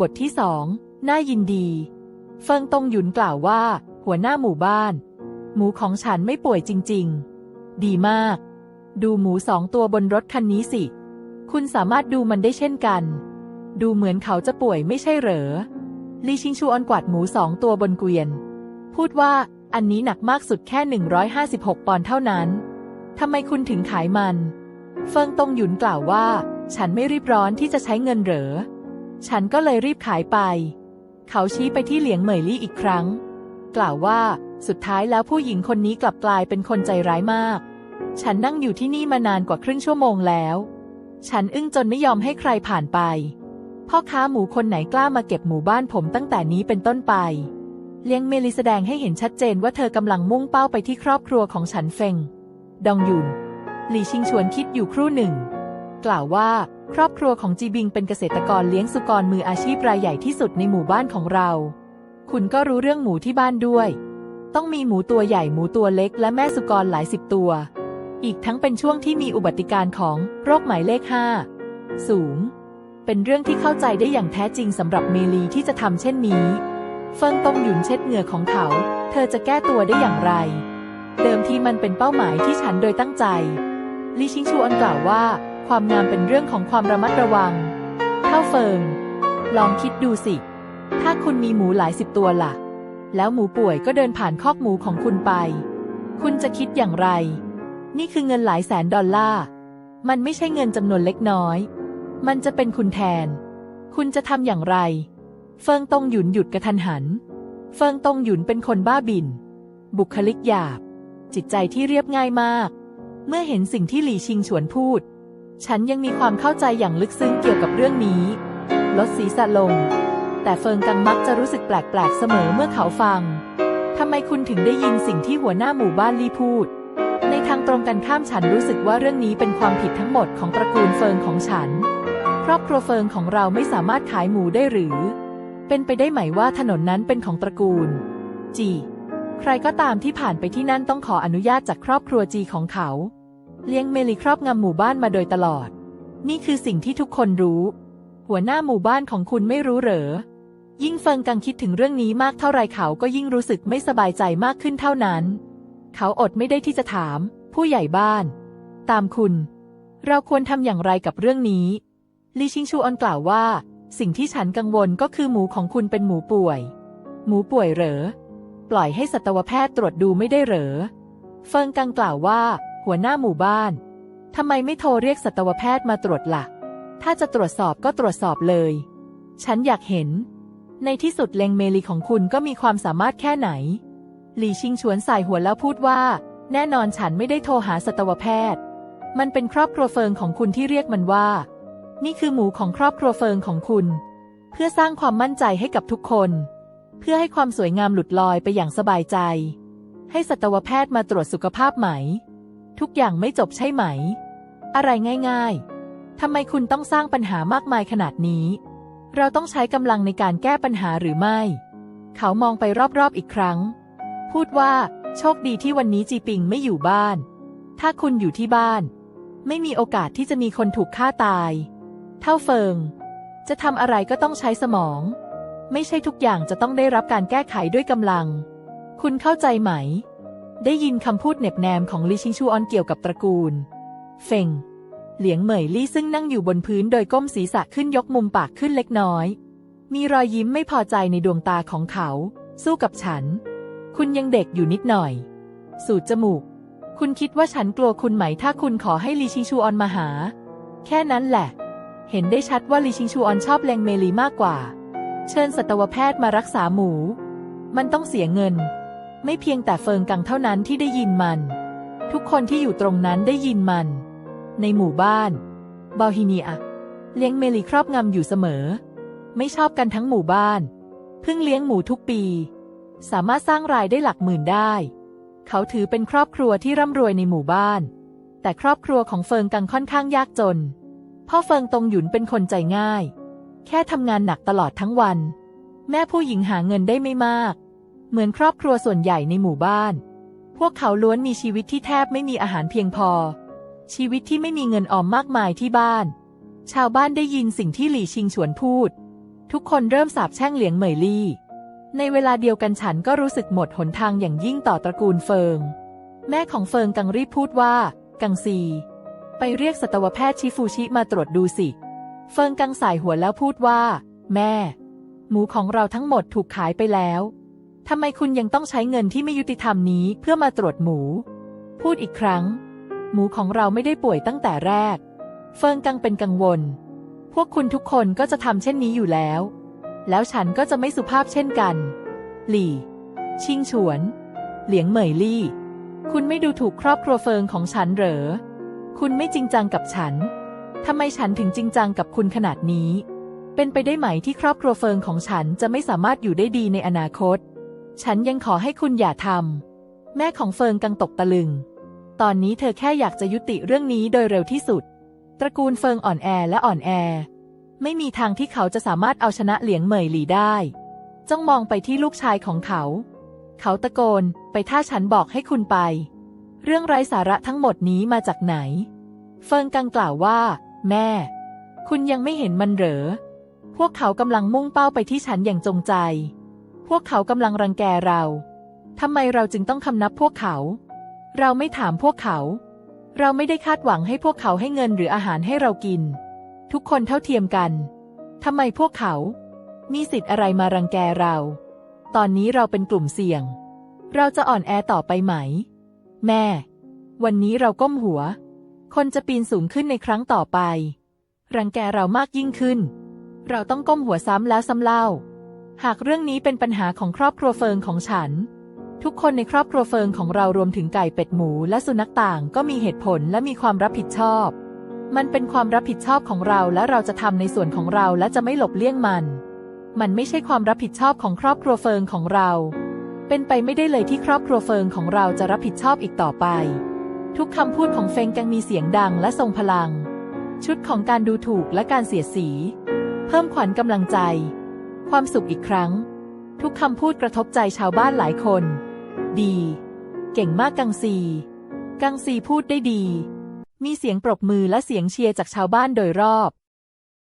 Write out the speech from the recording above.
บทที่สองน่ายินดี เฟิงตงหยุนกล่าวว่า หัวหน้าหมู่บ้าน หมูของฉันไม่ป่วยจริง ๆ ดีมาก ดูหมูสองตัวบนรถคันนี้สิ คุณสามารถดูมันได้เช่นกัน ดูเหมือนเขาจะป่วยไม่ใช่เหรอลีชิงชูออนกวาดหมูสองตัวบนเกวียน พูดว่าอันนี้หนักมากสุดแค่ 156 ปอนด์เท่านั้น ทำไมคุณถึงขายมัน เฟิงตงหยุนกล่าวว่า ฉันไม่รีบร้อนที่จะใช้เงินเหรอ ฉันก็เลยรีบขายไป เขาชี้ไปที่เหลียงเหมยลี่อีกครั้ง กล่าวว่าสุดท้ายแล้วผู้หญิงคนนี้กลับกลายเป็นคนใจร้ายมาก ฉันนั่งอยู่ที่นี่มานานกว่าครึ่งชั่วโมงแล้ว ฉันอึ้งจนไม่ยอมให้ใครผ่านไป พ่อค้าหมูคนไหนกล้ามาเก็บหมู่บ้านผมตั้งแต่นี้เป็นต้นไป เลียงเมลีแสดงให้เห็นชัดเจนว่าเธอกำลังมุ่งเป้าไปที่ครอบครัวของฉันเฟง ดองยุน หลี่ชิงชวนคิดอยู่ครู่หนึ่ง กล่าวว่า ครอบครัวของจีบิงเป็นเกษตรกรเลี้ยงสุกรมืออาชีพรายใหญ่ที่สุดในหมู่บ้านของเรา คุณก็รู้เรื่องหมูที่บ้านด้วย ต้องมีหมูตัวใหญ่หมูตัวเล็กและแม่สุกรหลายสิบตัว อีกทั้งเป็นช่วงที่มีอุบัติการของโรคหมายเลขห้าสูง เป็นเรื่องที่เข้าใจได้อย่างแท้จริงสำหรับเมลีที่จะทำเช่นนี้ เฟิงตงหยุนเช็ดเหงื่อของเขา เธอจะแก้ตัวได้อย่างไร เดิมทีมันเป็นเป้าหมายที่ฉันโดยตั้งใจลีชิงชูออนกล่าวว่าความงามเป็นเรื่องของความระมัดระวังเท่าเฟิง ลองคิดดูสิ ถ้าคุณมีหมูหลายสิบตัวล่ะ แล้วหมูป่วยก็เดินผ่านคอกหมูของคุณไป คุณจะคิดอย่างไร นี่คือเงินหลายแสนดอลลาร์ มันไม่ใช่เงินจำนวนเล็กน้อย มันจะเป็นคุณแทน คุณจะทำอย่างไร เฟิงตงหยุนหยุดกระทันหัน เฟิงตงหยุนเป็นคนบ้าบิน บุคลิกหยาบ จิตใจที่เรียบง่ายมาก เมื่อเห็นสิ่งที่หลี่ชิงฉวนพูด ฉันยังมีความเข้าใจอย่างลึกซึ้งเกี่ยวกับเรื่องนี้ ลดศีรษะลง แต่เฟิงกังมักจะรู้สึกแปลกๆเสมอเมื่อเขาฟังทำไมคุณถึงได้ยินสิ่งที่หัวหน้าหมู่บ้านลี่พูด ในทางตรงกันข้ามฉันรู้สึกว่าเรื่องนี้เป็นความผิดทั้งหมดของตระกูลเฟิงของฉัน ครอบครัวเฟิงของเราไม่สามารถขายหมูได้หรือ เป็นไปได้ไหมว่าถนนนั้นเป็นของตระกูล จี ใครก็ตามที่ผ่านไปที่นั่นต้องขออนุญาตจากครอบครัวจีของเขา เลี้ยงเมลีครอบงำหมู่บ้านมาโดยตลอด นี่คือสิ่งที่ทุกคนรู้ หัวหน้าหมู่บ้านของคุณไม่รู้เหรอ ยิ่งเฟิงกังคิดถึงเรื่องนี้มากเท่าไรเขาก็ยิ่งรู้สึกไม่สบายใจมากขึ้นเท่านั้น เขาอดไม่ได้ที่จะถาม ผู้ใหญ่บ้าน ตามคุณ เราควรทำอย่างไรกับเรื่องนี้ลีชิงชูออนกล่าวว่า สิ่งที่ฉันกังวลก็คือหมูของคุณเป็นหมูป่วย หมูป่วยเหรอ ปล่อยให้สัตวแพทย์ตรวจดูไม่ได้เหรอ เฟิงกังกล่าวว่า หัวหน้าหมู่บ้าน ทำไมไม่โทรเรียกสัตวแพทย์มาตรวจละ่ะ ถ้าจะตรวจสอบก็ตรวจสอบเลย ฉันอยากเห็น ในที่สุดเลงเมลีของคุณก็มีความสามารถแค่ไหน หลี่ชิงฉวนใส่หัวแล้วพูดว่า แน่นอนฉันไม่ได้โทรหาสัตวแพทย์ มันเป็นครอบครัวเฟิงของคุณที่เรียกมันว่า นี่คือหมูของครอบครัวเฟิงของคุณ เพื่อสร้างความมั่นใจให้กับทุกคน เพื่อให้ความสวยงามหลุดลอยไปอย่างสบายใจ ให้สัตวแพทย์มาตรวจสุขภาพไหม ทุกอย่างไม่จบใช่ไหม อะไรง่ายๆทำไมคุณต้องสร้างปัญหามากมายขนาดนี้ เราต้องใช้กำลังในการแก้ปัญหาหรือไม่ เขามองไปรอบๆอีกครั้ง พูดว่า โชคดีที่วันนี้จีปิงไม่อยู่บ้าน ถ้าคุณอยู่ที่บ้าน ไม่มีโอกาสที่จะมีคนถูกฆ่าตาย เท่าเฟิง จะทำอะไรก็ต้องใช้สมอง ไม่ใช่ทุกอย่างจะต้องได้รับการแก้ไขด้วยกำลัง คุณเข้าใจไหม ได้ยินคำพูดเหน็บแนมของลิชิงชูออนเกี่ยวกับตระกูล เฟง เหลียงเหมยลี่ซึ่งนั่งอยู่บนพื้นโดยก้มศีรษะขึ้นยกมุมปากขึ้นเล็กน้อย มีรอยยิ้มไม่พอใจในดวงตาของเขา สู้กับฉัน คุณยังเด็กอยู่นิดหน่อย สูดจมูก คุณคิดว่าฉันกลัวคุณไหมถ้าคุณขอให้ลีชิงชูออนมาหา แค่นั้นแหละ เห็นได้ชัดว่าลีชิงชูออนชอบเลงเมลีมากกว่า เชิญสัตวแพทย์มารักษาหมู มันต้องเสียเงิน ไม่เพียงแต่เฟิงกังเท่านั้นที่ได้ยินมัน ทุกคนที่อยู่ตรงนั้นได้ยินมัน ในหมู่บ้านบอฮิเนียเลี้ยงเมลีครอบงำอยู่เสมอ ไม่ชอบกันทั้งหมู่บ้าน เพิ่งเลี้ยงหมูทุกปี สามารถสร้างรายได้หลักหมื่นได้ เขาถือเป็นครอบครัวที่ร่ำรวยในหมู่บ้าน แต่ครอบครัวของเฟิงกังค่อนข้างยากจน พ่อเฟิงตงหยุนเป็นคนใจง่าย แค่ทำงานหนักตลอดทั้งวัน แม่ผู้หญิงหาเงินได้ไม่มาก เหมือนครอบครัวส่วนใหญ่ในหมู่บ้าน พวกเขาล้วนมีชีวิตที่แทบไม่มีอาหารเพียงพอ ชีวิตที่ไม่มีเงินออมมากมายที่บ้าน ชาวบ้านได้ยินสิ่งที่หลี่ชิงฉวนพูด ทุกคนเริ่มสาบแช่งเหลียงเหมยลี่ ในเวลาเดียวกันฉันก็รู้สึกหมดหนทางอย่างยิ่งต่อตระกูลเฟิง แม่ของเฟิงกังรีบพูดว่า กังซี ไปเรียกสัตวแพทย์ชิฟูชิมาตรวจดูสิ เฟิงกังสายหัวแล้วพูดว่า แม่ หมูของเราทั้งหมดถูกขายไปแล้ว ทำไมคุณยังต้องใช้เงินที่ไม่ยุติธรรมนี้เพื่อมาตรวจหมู พูดอีกครั้ง หมูของเราไม่ได้ป่วยตั้งแต่แรก เฟิงกังเป็นกังวล พวกคุณทุกคนก็จะทำเช่นนี้อยู่แล้ว แล้วฉันก็จะไม่สุภาพเช่นกัน หลี่ ชิงฉวน เหลียงเหมยลี่ คุณไม่ดูถูกครอบครัวเฟิงของฉันเหรอ คุณไม่จริงจังกับฉัน ทำไมฉันถึงจริงจังกับคุณขนาดนี้ เป็นไปได้ไหมที่ครอบครัวเฟิงของฉันจะไม่สามารถอยู่ได้ดีในอนาคต ฉันยังขอให้คุณอย่าทำ แม่ของเฟิงกังตกตะลึง ตอนนี้เธอแค่อยากจะยุติเรื่องนี้โดยเร็วที่สุด ตระกูลเฟิงอ่อนแอและอ่อนแอ ไม่มีทางที่เขาจะสามารถเอาชนะเหลียงเหมยหลีได้ จ้องมองไปที่ลูกชายของเขา เขาตะโกนไปถ้าฉันบอกให้คุณไป เรื่องไร้สาระทั้งหมดนี้มาจากไหน เฟิงกังกล่าวว่า แม่ คุณยังไม่เห็นมันเหรอ พวกเขากำลังมุ่งเป้าไปที่ฉันอย่างจงใจ พวกเขากำลังรังแกเราทำไมเราจึงต้องคำนับพวกเขา เราไม่ถามพวกเขา เราไม่ได้คาดหวังให้พวกเขาให้เงินหรืออาหารให้เรากิน ทุกคนเท่าเทียมกันทำไมพวกเขา มีสิทธิ์อะไรมารังแกเรา ตอนนี้เราเป็นกลุ่มเสี่ยง เราจะอ่อนแอต่อไปไหม แม่ วันนี้เราก้มหัว คนจะปีนสูงขึ้นในครั้งต่อไป รังแกเรามากยิ่งขึ้น เราต้องก้มหัวซ้ำแล้วซ้ำเล่า หากเรื่องนี้เป็นปัญหาของครอบครัวเฟิงของฉัน ทุกคนในครอบครัวเฟิงของเรารวมถึงไก่เป็ดหมูและสุนัขต่างก็มีเหตุผลและมีความรับผิดชอบ มันเป็นความรับผิดชอบของเราและเราจะทำในส่วนของเราและจะไม่หลบเลี่ยงมัน มันไม่ใช่ความรับผิดชอบของครอบครัวเฟิงของเรา เป็นไปไม่ได้เลยที่ครอบครัวเฟิงของเราจะรับผิดชอบอีกต่อไป ทุกคำพูดของเฟงกังมีเสียงดังและทรงพลัง ชุดของการดูถูกและการเสียสี เพิ่มขวัญกำลังใจ ความสุขอีกครั้ง ทุกคำพูดกระทบใจชาวบ้านหลายคน ดี เก่งมากกังซี กังซีพูดได้ดี มีเสียงปรบมือและเสียงเชียร์จากชาวบ้านโดยรอบ